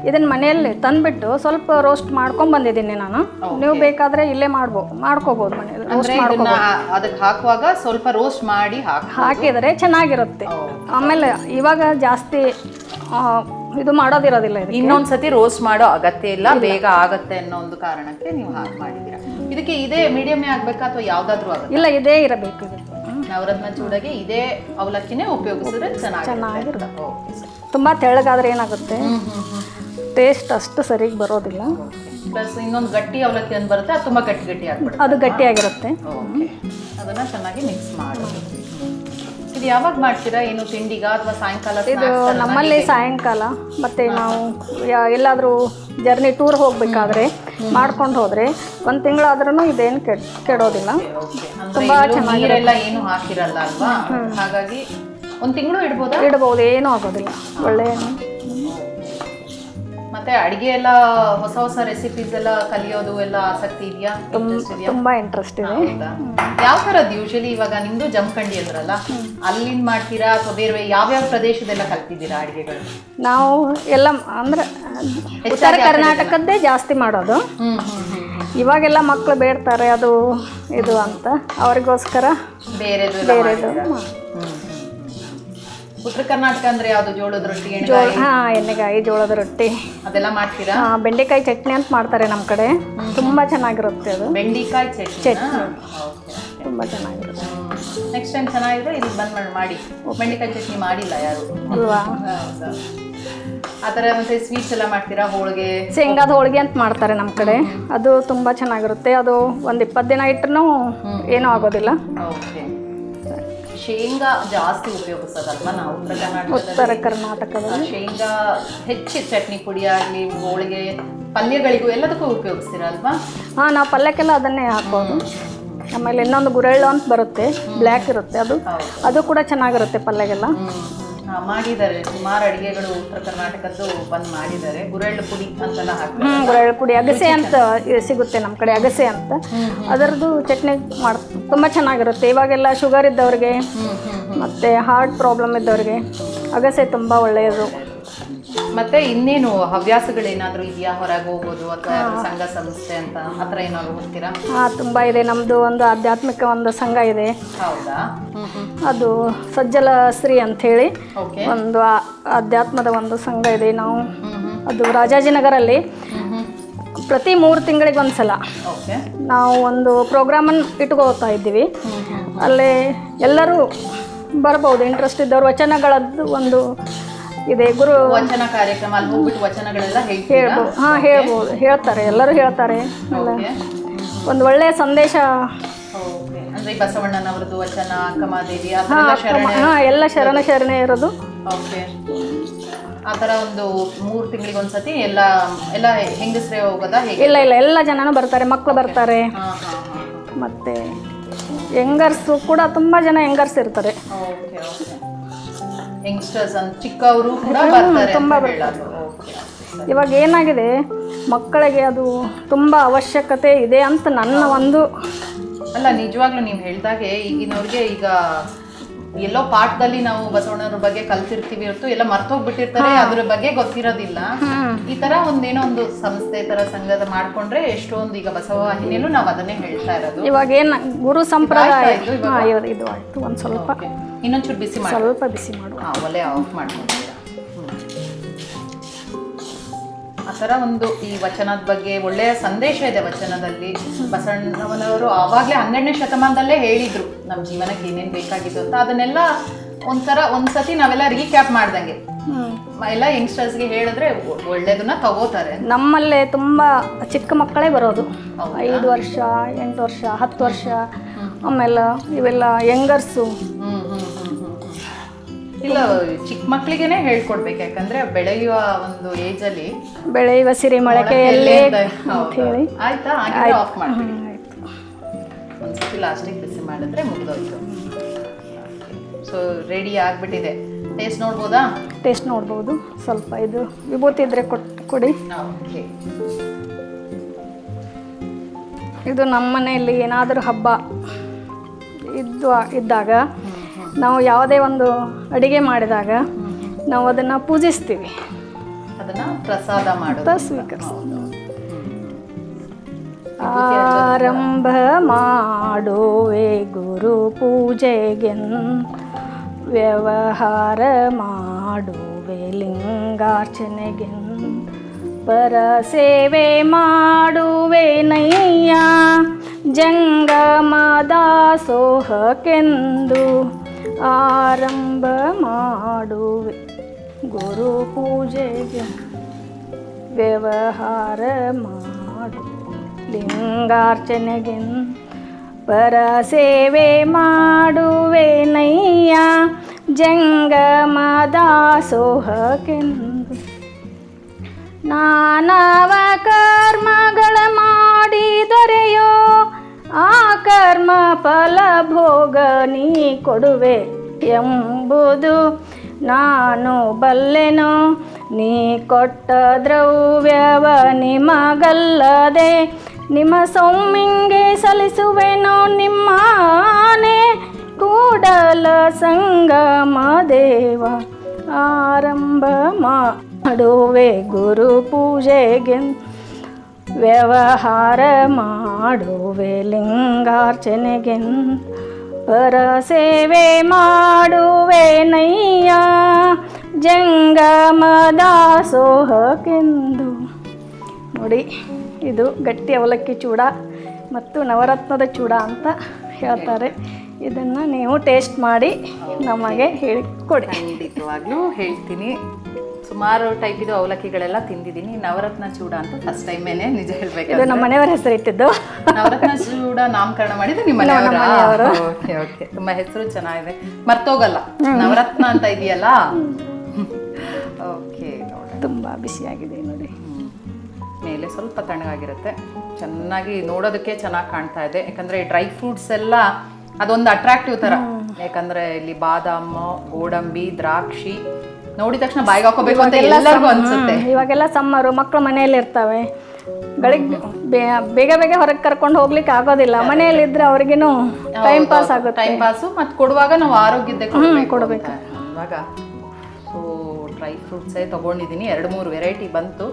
[SPEAKER 2] ಇದನ್ನ ಮನೆಯಲ್ಲಿ ತಂದ್ಬಿಟ್ಟು ಸ್ವಲ್ಪ ರೋಸ್ಟ್ ಮಾಡ್ಕೊಂಡ್ ಬಂದಿದ್ದೀನಿ ನಾನು. ನೀವು ಬೇಕಾದ್ರೆ ಇಲ್ಲೇ ಮಾಡ್ಬೋದು ಮಾಡ್ಕೋಬಹುದು ಮನೆಯಲ್ಲಿ. ರೋಸ್ಟ್
[SPEAKER 1] ಅಂದ್ರೆ ಇದನ್ನ ಅದಕ್ಕೆ ಹಾಕುವಾಗ ಸ್ವಲ್ಪ ರೋಸ್ಟ್ ಮಾಡಿ ಹಾಕಿ
[SPEAKER 2] ಹಾಕಿದರೆ ಚೆನ್ನಾಗಿರುತ್ತೆ. ಆಮೇಲೆ ಇವಾಗ ಜಾಸ್ತಿ ಆ, ಇದು ಮಾಡೋದಿರೋದಿಲ್ಲ ಇದು
[SPEAKER 1] ಇನ್ನೊಂದ್ಸತಿ ರೋಸ್ಟ್ ಮಾಡೋ ಅಗತ್ಯ ಇಲ್ಲ ಬೇಗ ಆಗತ್ತೆ ಅನ್ನೋ ಒಂದು ಕಾರಣಕ್ಕೆ ನೀವು ಹಾಗೆ ಮಾಡಿದ್ದೀರಾ? ಇದಕ್ಕೆ ಇದೇ ಮೀಡಿಯಮ್ ಆಗ್ಬೇಕಾ ಅಥವಾ ಯಾವ್ದಾದ್ರು ಆಗುತ್ತೆ?
[SPEAKER 2] ಇಲ್ಲ ಇದೇ ಇರಬೇಕು ಇದು
[SPEAKER 1] ನವರತ್ನ ಚೂಡಗೆ ಇದೇ ಅವಲಕ್ಕಿನೇ ಉಪಯೋಗಿಸಿದ್ರೆ ಚೆನ್ನಾಗಿರುತ್ತೆ.
[SPEAKER 2] ತುಂಬ ತೆಳ್ಳಗಾದ್ರೆ ಏನಾಗುತ್ತೆ? ಟೇಸ್ಟ್ ಅಷ್ಟು ಸರಿಗೆ ಬರೋದಿಲ್ಲ.
[SPEAKER 1] ಪ್ಲಸ್ ಇನ್ನೊಂದು ಗಟ್ಟಿ ಅವಲಕ್ಕಿ ಅಂತ ಬರುತ್ತೆ ಅದು ತುಂಬಾ ಗಟ್ಟಿ ಗಟ್ಟಿ ಆಗ್ಬಿಡುತ್ತೆ.
[SPEAKER 2] ಅದು ಗಟ್ಟಿಯಾಗಿರುತ್ತೆ.
[SPEAKER 1] ಓಕೆ ಅದನ್ನ ಚೆನ್ನಾಗಿ ಮಿಕ್ಸ್ ಮಾಡೋದು. ಇದು ಯಾವಾಗ ಮಾಡ್ತೀರಾ? ಏನು ತಿಂಡಿಗ ಅಥವಾ ಸಾಯಂಕಾಲ
[SPEAKER 2] ಇದು ನಮ್ಮಲ್ಲಿ ಸಾಯಂಕಾಲ ಮತ್ತೆ ನಾವು ಎಲ್ಲಾದರೂ ಜರ್ನಿ ಟೂರ್ ಹೋಗ್ಬೇಕಾದ್ರೆ ಮಾಡ್ಕೊಂಡು ಹೋದ್ರೆ ಒಂದು ತಿಂಗಳಾದ್ರೂ ಇದೇನು ಕೆಡ್ ಕೆಡೋದಿಲ್ಲ.
[SPEAKER 1] ತುಂಬಾ ಚೆನ್ನಾಗಿರಲ್ಲ ಏನು ಹಾಕಿರಲ್ಲ ಅಲ್ವಾ? ಹಾಗಾಗಿ ಒಂದು ತಿಂಗಳು ಇಡ್ಬೋದು?
[SPEAKER 2] ಇಡ್ಬೋದು ಏನೂ ಆಗೋದಿಲ್ಲ. ಒಳ್ಳೆ
[SPEAKER 1] ಮತ್ತೆ ಅಡಿಗೆ ಎಲ್ಲ ಹೊಸ ಹೊಸ ರೆಸಿಪೀಸ್ ಎಲ್ಲ ಕಲಿಯೋದು ಎಲ್ಲ ಆಸಕ್ತಿ ಇದೆಯಾ?
[SPEAKER 2] ತುಂಬಾ ಇಂಟ್ರೆಸ್ಟ್ ಇದೆ.
[SPEAKER 1] ಯಾವ ತರದ್ ಯೂಶಲಿ ಇವಾಗ ನಿಮ್ದು ಜಮಖಂಡಿ ಅಂದ್ರಲ್ಲ ಅಲ್ಲಿಂದ ಮಾಡ್ತೀರಾ ಅಥವಾ ಬೇರೆ ಯಾವ್ಯಾವ ಪ್ರದೇಶದೆಲ್ಲ ಕಲ್ತಿದ್ದೀರಾ ಅಡಿಗೆಗಳು?
[SPEAKER 2] ನಾವು ಎಲ್ಲ ಅಂದ್ರೆ ಉತ್ತರ ಕರ್ನಾಟಕದ್ದೇ ಜಾಸ್ತಿ ಮಾಡೋದು. ಇವಾಗೆಲ್ಲ ಮಕ್ಕಳು ಬೇಡ್ತಾರೆ ಅದು ಇದು ಅಂತ. ಅವರಿಗೋಸ್ಕರ
[SPEAKER 1] ಬೇರೆದು ಎಲ್ಲ ಉತ್ತರ ಕರ್ನಾಟಕ ಅಂದ್ರೆ ಯಾವುದು? ಜೋಳದ ರೊಟ್ಟಿ ಜೋಳ
[SPEAKER 2] ಹಾಂ ಎಣ್ಣೆಗಾಯಿ ಜೋಳದ ರೊಟ್ಟಿ.
[SPEAKER 1] ಅದೆಲ್ಲ ಮಾಡ್ತೀರಾ?
[SPEAKER 2] ಆ, ಬೆಂಡೆಕಾಯಿ ಚಟ್ನಿ ಅಂತ ಮಾಡ್ತಾರೆ ನಮ್ಮ ಕಡೆ. ತುಂಬ ಚೆನ್ನಾಗಿರುತ್ತೆ ಅದು.
[SPEAKER 1] ಬೆಂಡಿಕಾಯಿ ಚಟ್ನಿ.
[SPEAKER 2] ತುಂಬ ಚೆನ್ನಾಗಿರುತ್ತೆ.
[SPEAKER 1] ನೆಕ್ಸ್ಟ್ ಟೈಮ್ ಚೆನ್ನಾಗಿದ್ರೆ ಇಲ್ಲಿ ಬಂದ್ ಮಾಡಿ ಮಾಡಿ. ಬೆಂಡೆಕಾಯಿ ಚಟ್ನಿ ಮಾಡಿಲ್ಲ ಯಾರು?
[SPEAKER 2] ಅಲ್ವಾ
[SPEAKER 1] ಹೌದಾ. ಆ ಥರ ಮತ್ತೆ ಸ್ವೀಟ್ಸ್ ಎಲ್ಲ ಮಾಡ್ತೀರಾ ಹೋಳಿಗೆ?
[SPEAKER 2] ಶೇಂಗಾದ ಹೋಳಿಗೆ ಅಂತ ಮಾಡ್ತಾರೆ ನಮ್ಮ ಕಡೆ. ಅದು ತುಂಬ ಚೆನ್ನಾಗಿರುತ್ತೆ. ಅದು ಒಂದು ಇಪ್ಪತ್ತು ದಿನ ಇಟ್ಟರೂ ಏನೂ ಆಗೋದಿಲ್ಲ.
[SPEAKER 1] ಓಕೆ. ಶೇಂಗಾ ಜಾಸ್ತಿ ಉಪಯೋಗಿಸೋದಲ್ವಾ ನಾವು ಉತ್ತರ ಕರ್ನಾಟಕದಲ್ಲಿ?
[SPEAKER 2] ಉತ್ತರ ಕರ್ನಾಟಕದಲ್ಲಿ?
[SPEAKER 1] ಶೇಂಗಾ ಹೆಚ್ಚು ಚಟ್ನಿ ಪುಡಿ ಆಗಲಿ ಹೋಳಿಗೆ ಪಲ್ಯಗಳಿಗೂ ಎಲ್ಲದಕ್ಕೂ ಉಪಯೋಗಿಸ್ತೀರಲ್ವಾ?
[SPEAKER 2] ಹಾಂ ನಾವು ಪಲ್ಯಕ್ಕೆಲ್ಲ ಅದನ್ನೇ ಹಾಕೋದು. ಆಮೇಲೆ ಇನ್ನೊಂದು ಗುರೆಳ್ಳು ಅಂತ ಬರುತ್ತೆ ಬ್ಲ್ಯಾಕ್ ಇರುತ್ತೆ ಅದು.
[SPEAKER 1] ಹೌದು.
[SPEAKER 2] ಅದು ಕೂಡ ಚೆನ್ನಾಗಿರುತ್ತೆ ಪಲ್ಯಗೆಲ್ಲ.
[SPEAKER 1] ಹ್ಮ್. ಮಾಡಿದ್ದಾರೆ. ಸುಮಾರು ಅಡಿಗೆಗಳು ಉತ್ತರ ಕರ್ನಾಟಕದ್ದು ಬಂದ್ ಮಾಡಿದ್ದಾರೆ. ಗುರೆಳ್ಳು ಪುಡಿ ಅಂತೆಲ್ಲ ಹಾಕ್ತಾರೆ.
[SPEAKER 2] ಗುರೆಳ್ಳು ಪುಡಿ. ಅಗಸೆ ಅಂತ ಸಿಗುತ್ತೆ ನಮ್ಮ ಕಡೆ ಅಗಸೆ ಅಂತ. ಅದರದ್ದು ಚಟ್ನಿ ಮಾಡ್ ತುಂಬ ಚೆನ್ನಾಗಿರುತ್ತೆ. ಇವಾಗೆಲ್ಲ ಶುಗರ್ ಇದ್ದವ್ರಿಗೆ ಮತ್ತು ಹಾರ್ಟ್ ಪ್ರಾಬ್ಲಮ್ ಇದ್ದವ್ರಿಗೆ ಅಗಸೆ ತುಂಬ ಒಳ್ಳೆಯದು.
[SPEAKER 1] ಮತ್ತೆ ಇನ್ನೇನು ಹವ್ಯಾಸಗಳೇನಾದ್ರೂ ಇದೆಯಾ? ಹೊರಗೆ ಹೋಗೋದು ಅಥವಾ ಯಾವ್ದಾದ್ರು ಸಂಘ ಸಂಸ್ಥೆ ಅಂತ ಆತರ ಏನಾದ್ರು ಹೋಗ್ತೀರಾ?
[SPEAKER 2] ಹಾಂ ತುಂಬ ಇದೆ. ನಮ್ಮದು ಒಂದು ಆಧ್ಯಾತ್ಮಿಕ ಒಂದು ಸಂಘ ಇದೆ.
[SPEAKER 1] ಹೌದಾ?
[SPEAKER 2] ಅದು ಸಜ್ಜಲ ಶ್ರೀ ಅಂತ
[SPEAKER 1] ಹೇಳಿ
[SPEAKER 2] ಒಂದು ಆ- ಆಧ್ಯಾತ್ಮದ ಒಂದು ಸಂಘ ಇದೆ ನಾವು. ಅದು ರಾಜಾಜಿನಗರಲ್ಲಿ. ಪ್ರತಿ ಮೂರು ತಿಂಗಳಿಗೆ ಒಂದ್ಸಲ.
[SPEAKER 1] ಓಕೆ.
[SPEAKER 2] ನಾವು ಒಂದು ಪ್ರೋಗ್ರಾಮನ್ನು ಇಟ್ಕೋತಾ ಇದ್ದೀವಿ. ಅಲ್ಲಿ ಎಲ್ಲರೂ ಬರಬಹುದು ಇಂಟ್ರೆಸ್ಟ್ ಇದ್ದವ್ರು ವಚನಗಳದ್ದು ಒಂದು ಇದೆ ಗುರು
[SPEAKER 1] ವಚನ ಕಾರ್ಯಕ್ರಮ ಅಲ್ಲಿ ಹೋಗ್ಬಿಟ್ಟು ವಚನಗಳೆಲ್ಲ
[SPEAKER 2] ಹೇಳ್ಬೋದು. ಹಾಂ ಹೇಳ್ಬೋದು. ಹೇಳ್ತಾರೆ ಎಲ್ಲರೂ ಹೇಳ್ತಾರೆ. ಎಲ್ಲ ಒಂದು ಒಳ್ಳೆಯ ಸಂದೇಶ.
[SPEAKER 1] ಅಂದ್ರೆ ಬಸವಣ್ಣನವರದು ವಚನ ಅಕ್ಕಮಾದೇವಿ
[SPEAKER 2] ಹಾಂ ಎಲ್ಲ ಶರಣ ಶರಣೆ ಇರೋದು?
[SPEAKER 1] ಓಕೆ ಆ ಥರ ಒಂದು ಮೂರು ತಿಂಗಳಿಗೆ ಒಂದ್ಸತಿ ಎಲ್ಲ ಎಲ್ಲ ಹೆಂಗಸ್ರೆ ಹೋಗೋದ ಹೇಗೆ?
[SPEAKER 2] ಇಲ್ಲ ಇಲ್ಲ ಎಲ್ಲ ಜನನೂ ಬರ್ತಾರೆ ಮಕ್ಕಳು ಬರ್ತಾರೆ.
[SPEAKER 1] ಮತ್ತೆ ಹಾಂ ಹಾಂ.
[SPEAKER 2] ಮತ್ತು ಯಂಗರ್ಸು ಕೂಡ ತುಂಬ ಜನ ಯಂಗರ್ಸ್ ಇರ್ತಾರೆ
[SPEAKER 1] ಓಕೆ ಓಕೆ ಯಂಗ್ಸ್ಟರ್ಸ್ ಅಂತ ಚಿಕ್ಕವರು ಕೂಡ ಬರ್ತಾರೆ
[SPEAKER 2] ತುಂಬಾ
[SPEAKER 1] ಅಂತ
[SPEAKER 2] ಇವಾಗ ಏನಾಗಿದೆ? ಮಕ್ಕಳಿಗೆ ಅದು ತುಂಬ ಅವಶ್ಯಕತೆ ಇದೆ ಅಂತ ನನ್ನ ಒಂದು
[SPEAKER 1] ಅಲ್ಲ ನಿಜವಾಗ್ಲೂ ನೀವು ಹೇಳ್ದಾಗೆ ಈಗಿನವ್ರಿಗೆ ಈಗ ಎಲ್ಲೋ ಪಾಠದಲ್ಲಿ ನಾವು ಬಸವಣ್ಣವ್ರ ಬಗ್ಗೆ ಕಲ್ತಿರ್ತೀವಿ ಹೊರತು ಎಲ್ಲ ಮರ್ತೋಗ್ಬಿಟ್ಟಿರ್ತಾರೆ ಅದ್ರ ಬಗ್ಗೆ ಗೊತ್ತಿರೋದಿಲ್ಲ. ಈ ತರ ಒಂದೇನೋ ಒಂದು ಸಂಸ್ಥೆ ತರ ಸಂಘದ ಮಾಡ್ಕೊಂಡ್ರೆ ಎಷ್ಟೊಂದು ಈಗ ಬಸವ ವಾಹಿನಿಯಲ್ಲೂ ನಾವು ಅದನ್ನೇ ಹೇಳ್ತಾ ಇರೋದು.
[SPEAKER 2] ಇವಾಗ ಏನು ಗುರು ಸಂಪ್ರದಾಯ?
[SPEAKER 1] ಇದು
[SPEAKER 2] ಆಯಿತು ಒಂದು ಸ್ವಲ್ಪ.
[SPEAKER 1] ಇನ್ನೊಂಚೂರು ಬಿಸಿ ಮಾಡಿ.
[SPEAKER 2] ಸ್ವಲ್ಪ ಬಿಸಿ ಮಾಡು.
[SPEAKER 1] ಹಾಂ ಒಲೆ ಆಫ್ ಮಾಡ್ಕೊಂಡಿದ್ದೀರಾ ಆ ಥರ ಒಂದು ಈ ವಚನದ ಬಗ್ಗೆ ಒಳ್ಳೆಯ ಸಂದೇಶ ಇದೆ ವಚನದಲ್ಲಿ. ಬಸವಣ್ಣನವರು ಆವಾಗಲೇ ಹನ್ನೆರಡನೇ ಶತಮಾನದಲ್ಲೇ ಹೇಳಿದರು ನಮ್ಮ ಜೀವನಕ್ಕೆ ಏನೇನು ಬೇಕಾಗಿತ್ತು ಅಂತ. ಅದನ್ನೆಲ್ಲ ಒಂಥರ ಒಂದ್ಸತಿ ನಾವೆಲ್ಲ ರೀಕ್ಯಾಪ್ ಮಾಡ್ದಂಗೆ. ಎಲ್ಲ ಯಂಗ್ಸ್ಟರ್ಸ್ಗೆ ಹೇಳಿದ್ರೆ ಒಳ್ಳೆಯದನ್ನ ಒಳ್ಳೇದನ್ನ ತಗೋತಾರೆ.
[SPEAKER 2] ನಮ್ಮಲ್ಲೇ ತುಂಬ ಚಿಕ್ಕ ಮಕ್ಕಳೇ ಬರೋದು? ಐದು ವರ್ಷ ಎಂಟು ವರ್ಷ ಹತ್ತು ವರ್ಷ. ಆಮೇಲೆ ಇವೆಲ್ಲ ಯಂಗರ್ಸು
[SPEAKER 1] ಇಲ್ಲ ಚಿಕ್ಕ ಮಕ್ಕಳಿಗೆನೆ ಹೇಳ್ಕೊಡ್ಬೇಕು ಯಾಕಂದ್ರೆ ಬೆಳೆಯುವ ಒಂದು ಏಜ್ ಅಲ್ಲಿ
[SPEAKER 2] ಬೆಳೆಯುವ ಸಿರಿ ಮೊಳಕೆಯಲ್ಲಿ ಹೇಳಿ.
[SPEAKER 1] ಆಯ್ತಾ? ಆಫ್ ಮಾಡ್ಬಿಡಿ. ಒಂದ್ಸತಿ ಲಾಸ್ಟಿಗೆ ಬಿಸಿ ಮಾಡಿದ್ರೆ ಮುಗಿದೋಯ್ತು. ಸೊ ರೆಡಿ ಆಗ್ಬಿಟ್ಟಿದೆ. ಟೇಸ್ಟ್ ನೋಡ್ಬೋದಾ?
[SPEAKER 2] ಟೇಸ್ಟ್ ನೋಡ್ಬೋದು. ಸ್ವಲ್ಪ ಇದು ವಿಭೂತಿ ಇದ್ರೆ ಕೊಟ್ ಕೊಡಿ.
[SPEAKER 1] ಓಕೆ
[SPEAKER 2] ಇದು ನಮ್ಮ ಮನೆಯಲ್ಲಿ ಏನಾದರೂ ಹಬ್ಬ ಇದ್ದು ಇದ್ದಾಗ ನಾವು ಯಾವುದೇ ಒಂದು ಅಡಿಗೆ ಮಾಡಿದಾಗ ನಾವು ಅದನ್ನು ಪೂಜಿಸ್ತೀವಿ.
[SPEAKER 1] ಅದನ್ನು ಪ್ರಸಾದ ಮಾಡೋದು.
[SPEAKER 2] ಸ್ವೀಕರಿಸ್ತೀವಿ. ಆರಂಭ ಮಾಡುವೆ ಗುರು ಪೂಜೆಗೆನ್ ವ್ಯವಹಾರ ಮಾಡುವೆ ಲಿಂಗಾರ್ಚನೆಗೆನ್ ಪರ ಸೇವೆ ಮಾಡುವೆ ನಯ್ಯ ಜಂಗಮದಾಸೋಹಕ್ಕೆಂದು ಆರಂಭ ಮಾಡುವೆ. ಗುರು ಪೂಜೆಗೆ ವ್ಯವಹಾರ ಮಾಡು. ಲಿಂಗಾರ್ಚನೆಗೆ ಪರ ಸೇವೆ ಮಾಡುವೆ ನಯ್ಯ. ಜಂಗಮದಾಸೋಹಕ್ಕೆಂದು ನಾನವ ಕರ್ಮಗಳ ಮಾಡಿ ದೊರೆಯೋ ಆ ಕರ್ಮ ಫಲ ಭೋಗ ನೀ ಕೊಡುವೆ ಎಂಬುದು ನಾನು ಬಲ್ಲೆನೋ. ನೀ ಕೊಟ್ಟ ದ್ರವ್ಯವ ನಿಮಗಲ್ಲದೆ ನಿಮ್ಮ ಸೊಮ್ಮಿಂಗೆ ಸಲ್ಲಿಸುವೆನೋ ನಿಮ್ಮನೆ. ಕೂಡಲ ಸಂಗಮ ದೇವ ಆರಂಭ ಮಾಡುವೆ ಗುರು ಪೂಜೆಗೆ. ವ್ಯವಹಾರ ಮಾಡುವೆ ಲಿಂಗಾರ್ಚನೆಗೆ ಪರ ಸೇವೆ ಮಾಡುವೆ ನಯ್ಯ ಜಂಗಮ ದಾಸೋಹಕ್ಕೆಂದು ನೋಡಿ, ಇದು ಗಟ್ಟಿ ಅವಲಕ್ಕಿ ಚೂಡ ಮತ್ತು ನವರತ್ನದ ಚೂಡ ಅಂತ ಹೇಳ್ತಾರೆ. ಇದನ್ನು ನೀವು ಟೇಸ್ಟ್ ಮಾಡಿ ನಮಗೆ ಹೇಳಿಕೊಡಿ.
[SPEAKER 1] ಖಂಡಿತವಾಗ್ಲೂ ಹೇಳ್ತೀನಿ. ಸುಮಾರು ಟೈಪ್ ಇದು ಅವಲಕ್ಕಿಗಳೆಲ್ಲ ತಿಂದಿದ್ದೀನಿ. ನವರತ್ನ ಚೂಡ ಅಂತ ಫಸ್ಟ್ ಟೈಮೇನೆ ನಿಜ ಹೇಳ್ಬೇಕು
[SPEAKER 2] ನಮ್ಮ ಮನೆಯವರ ಹೆಸರು ಇಟ್ಟಿದ್ದು.
[SPEAKER 1] ನವರತ್ನ ಚೂಡ ನಾಮಕರಣ ಮಾಡಿದ್ದು ನಿಮ್ಮ ಮನೆಯವರ. ಓಕೆ ಓಕೆ ತುಂಬಾ ಹೆಸರು ಚೆನ್ನಾಗಿದೆ. ಮರ್ತೋಗಲ್ಲ. ನವರತ್ನ ಅಂತ ಇದೆಯಲ್ಲ? ಓಕೆ ನೋಡಿ
[SPEAKER 2] ತುಂಬ ಬಿಸಿಯಾಗಿದೆ ನೋಡಿ.
[SPEAKER 1] ಮೇಲೆ ಸ್ವಲ್ಪ ತಣ್ಣಗಾಗಿರುತ್ತೆ. ಚೆನ್ನಾಗಿ ನೋಡೋದಕ್ಕೆ ಚೆನ್ನಾಗಿ ಕಾಣ್ತಾ ಇದೆ. ಯಾಕಂದ್ರೆ ಡ್ರೈ ಫ್ರೂಟ್ಸ್ ಎಲ್ಲ ಅದೊಂದು ಅಟ್ರಾಕ್ಟಿವ್ ತರ. ಯಾಕಂದ್ರೆ ಇಲ್ಲಿ ಬಾದಾಮು ಗೋಡಂಬಿ ದ್ರಾಕ್ಷಿ ನೋಡಿದ ತಕ್ಷಣ ಬಾಯಿಗೆ ಹಾಕೋಬೇಕು ಅಂತ ಎಲ್ಲರಿಗೂ ಅನ್ಸುತ್ತೆ.
[SPEAKER 2] ಇವಾಗೆಲ್ಲ ಸಮ್ಮರು ಮಕ್ಕಳು ಮನೆಯಲ್ಲಿ ಇರ್ತವೆ. ಗಳಿಗೆ ಬೇಗ ಬೇಗ ಹೊರಗೆ ಕರ್ಕೊಂಡು ಹೋಗ್ಲಿಕ್ಕೆ ಆಗೋದಿಲ್ಲ. ಮನೆಯಲ್ಲಿ ಇದ್ರೆ ಅವ್ರಿಗೇನು ಟೈಮ್ ಪಾಸ್ ಆಗುತ್ತೆ.
[SPEAKER 1] ಟೈಮ್ ಪಾಸು ಮತ್ತೆ ಕೊಡುವಾಗ ನಾವು ಆರೋಗ್ಯದ ಕೊಡಬೇಕು ಇವಾಗ ಸೊ ಡ್ರೈ ಫ್ರೂಟ್ಸೇ ತಗೊಂಡಿದ್ದೀನಿ ಎರಡು ಮೂರು ವೆರೈಟಿ ಬಂತು.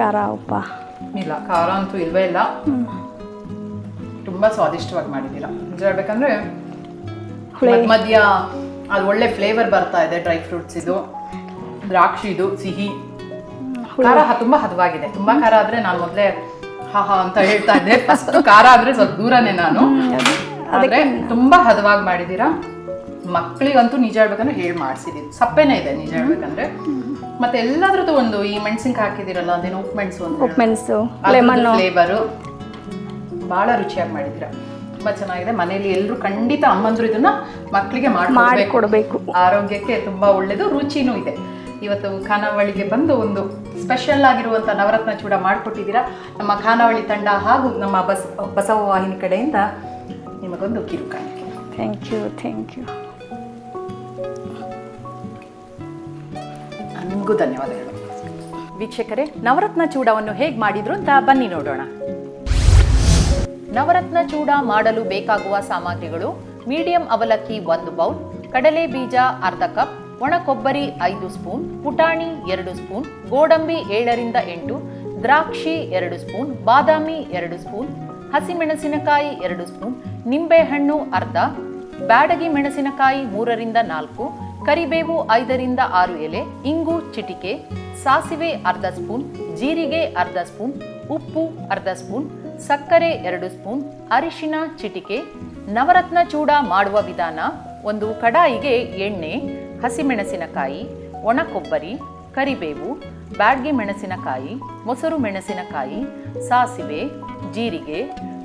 [SPEAKER 2] ಖಾರ ಉಪ್ಪ.
[SPEAKER 1] ಇಲ್ಲ ಖಾರ ಅಂತೂ ಇಲ್ವೇ ಇಲ್ಲ. ತುಂಬಾ ಸ್ವಾದಿಷ್ಟವಾಗಿ ಮಾಡಿದ್ದೀರಾ. ನಿಜ ಹೇಳ್ಬೇಕಂದ್ರೆ ಮಧ್ಯ ಅದು ಒಳ್ಳೆ ಫ್ಲೇವರ್ ಬರ್ತಾ ಇದೆ ಡ್ರೈ ಫ್ರೂಟ್ಸ್ ಇದು. ದ್ರಾಕ್ಷಿ ಇದು ಸಿಹಿ. ಖಾರ ತುಂಬಾ ಹದವಾಗಿದೆ. ತುಂಬಾ ಖಾರ ಆದ್ರೆ ನಾನು ಮೊದಲೇ ಹಾ ಹಾ ಅಂತ ಹೇಳ್ತಾ ಇದ್ದೆ. ಫಸ್ಟ್ ಖಾರ ಆದ್ರೆ ಸ್ವಲ್ಪ ದೂರನೇ ನಾನು. ಆದ್ರೆ ತುಂಬಾ ಹದವಾಗಿ ಮಾಡಿದ್ದೀರಾ. ಮಕ್ಕಳಿಗಂತೂ ನಿಜ ಹೇಳ್ಬೇಕಂದ್ರೆ ಹೇಳಿ ಮಾಡಿಸಿದೀನಿ. ಸಪ್ಪೆನೇ ಇದೆ ನಿಜ ಹೇಳ್ಬೇಕಂದ್ರೆ. ಮತ್ತೆ ಎಲ್ಲದ್ರದ್ದು ಒಂದು ಈ ಮೆಣಸಿನ್ಕಾಯಿ ಹಾಕಿದಿರಲ್ಲ ಅದೇನು ಉಪ್ಪು. ಮೆಣಸು ಲೆಮನ್. ಫ್ಲೇವರು ಬಹಳ ರುಚಿಯಾಗಿ ಮಾಡಿದೀರ ತುಂಬಾ ಚೆನ್ನಾಗಿದೆ. ಮನೆಯಲ್ಲಿ ಎಲ್ಲರೂ ಖಂಡಿತ ಅಮ್ಮಂದ್ರು ಇದನ್ನ ಮಕ್ಕಳಿಗೆ ಮಾಡಿ
[SPEAKER 2] ಕೊಡಬೇಕು
[SPEAKER 1] ಆರೋಗ್ಯಕ್ಕೆ ತುಂಬಾ ಒಳ್ಳೇದು ರುಚಿನೂ ಇದೆ. ಇವತ್ತು ಖಾನಾವಳಿಗೆ ಬಂದು ಒಂದು ಸ್ಪೆಷಲ್ ಆಗಿರುವಂಥ ನವರತ್ನ ಚೂಡ ಮಾಡಿಕೊಟ್ಟಿದ್ದೀರಾ. ನಮ್ಮ ಖಾನಾವಳಿ ತಂಡ ಹಾಗೂ ನಮ್ಮ ಬಸ್ ಬಸವ ವಾಹಿನಿ ಕಡೆಯಿಂದ ನಿಮಗೊಂದು ಕಿರುಕಾಣಿಕೆ
[SPEAKER 2] ಥ್ಯಾಂಕ್ ಯು ಥ್ಯಾಂಕ್ ಯು
[SPEAKER 1] ನನಗೂ ಧನ್ಯವಾದಗಳು. ವೀಕ್ಷಕರೇ ನವರತ್ನ ಚೂಡವನ್ನು ಹೇಗೆ ಮಾಡಿದ್ರು ಅಂತ ಬನ್ನಿ ನೋಡೋಣ. ನವರತ್ನ ಚೂಡ ಮಾಡಲು ಬೇಕಾಗುವ ಸಾಮಗ್ರಿಗಳು, ಮೀಡಿಯಂ ಅವಲಕ್ಕಿ ಒಂದು ಬೌಲ್, ಕಡಲೆ ಬೀಜ ಅರ್ಧ ಕಪ್, ಒಣ ಕೊಬ್ಬರಿ ಐದು ಸ್ಪೂನ್, ಪುಟಾಣಿ ಎರಡು ಸ್ಪೂನ್, ಗೋಡಂಬಿ ಏಳರಿಂದ ಎಂಟು, ದ್ರಾಕ್ಷಿ ಎರಡು ಸ್ಪೂನ್, ಬಾದಾಮಿ ಎರಡು ಸ್ಪೂನ್, ಹಸಿಮೆಣಸಿನಕಾಯಿ ಎರಡು ಸ್ಪೂನ್, ನಿಂಬೆಹಣ್ಣು ಅರ್ಧ, ಬ್ಯಾಡಗಿ ಮೆಣಸಿನಕಾಯಿ ಮೂರರಿಂದ ನಾಲ್ಕು, ಕರಿಬೇವು ಐದರಿಂದ ಆರು ಎಲೆ, ಇಂಗು ಚಿಟಿಕೆ, ಸಾಸಿವೆ ಅರ್ಧ ಸ್ಪೂನ್, ಜೀರಿಗೆ ಅರ್ಧ ಸ್ಪೂನ್, ಉಪ್ಪು ಅರ್ಧ ಸ್ಪೂನ್ ಸಕ್ಕರೆ ಎರಡು ಸ್ಪೂನ್, ಅರಿಶಿನ ಚಿಟಿಕೆ, ನವರತ್ನ ಚೂಡ ಮಾಡುವ ವಿಧಾನ, ಒಂದು ಕಡಾಯಿಗೆ ಎಣ್ಣೆ, ಹಸಿಮೆಣಸಿನಕಾಯಿ ಒಣ ಕೊಬ್ಬರಿ ಕರಿಬೇವು, ಬ್ಯಾಡ್ಗೆ ಮೆಣಸಿನಕಾಯಿ, ಮೊಸರು ಮೆಣಸಿನಕಾಯಿ, ಸಾಸಿವೆ, ಜೀರಿಗೆ,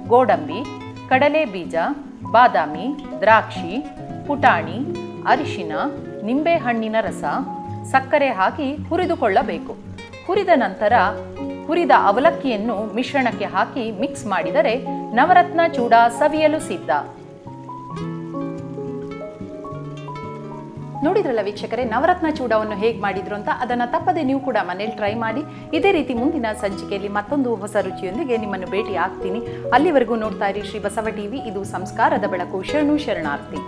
[SPEAKER 1] ಗೋಡಂಬಿ, ಕಡಲೆ ಬೀಜ, ಬಾದಾಮಿ, ದ್ರಾಕ್ಷಿ, ಪುಟಾಣಿ, ಅರಿಶಿನ, ನಿಂಬೆಹಣ್ಣಿನ ರಸ, ಸಕ್ಕರೆ ಹಾಕಿ ಹುರಿದುಕೊಳ್ಳಬೇಕು. ಹುರಿದ ನಂತರ ಹುರಿದ ಅವಲಕ್ಕಿಯನ್ನು ಮಿಶ್ರಣಕ್ಕೆ ಹಾಕಿ ಮಿಕ್ಸ್ ಮಾಡಿದರೆ ನವರತ್ನ ಚೂಡ ಸವಿಯಲು ಸಿದ್ಧ. ನೋಡಿದ್ರಲ್ಲ ವೀಕ್ಷಕರೇ, ನವರತ್ನ ಚೂಡವನ್ನು ಹೇಗೆ ಮಾಡಿದ್ರು ಅಂತ ಅದನ್ನು ತಪ್ಪದೆ ನೀವು ಕೂಡ ಮನೇಲಿ ಟ್ರೈ ಮಾಡಿ. ಇದೇ ರೀತಿ ಮುಂದಿನ ಸಂಚಿಕೆಯಲ್ಲಿ ಮತ್ತೊಂದು ಹೊಸ ರುಚಿಯೊಂದಿಗೆ ನಿಮ್ಮನ್ನು ಭೇಟಿ ಆಗ್ತೀನಿ ಅಲ್ಲಿವರೆಗೂ ನೋಡ್ತಾ ಇರಿ ಶ್ರೀ ಬಸವ ಟಿವಿ, ಇದು ಸಂಸ್ಕಾರದ ಬೆಳಕು. ಶರಣು ಶರಣಾರ್ಥಿ.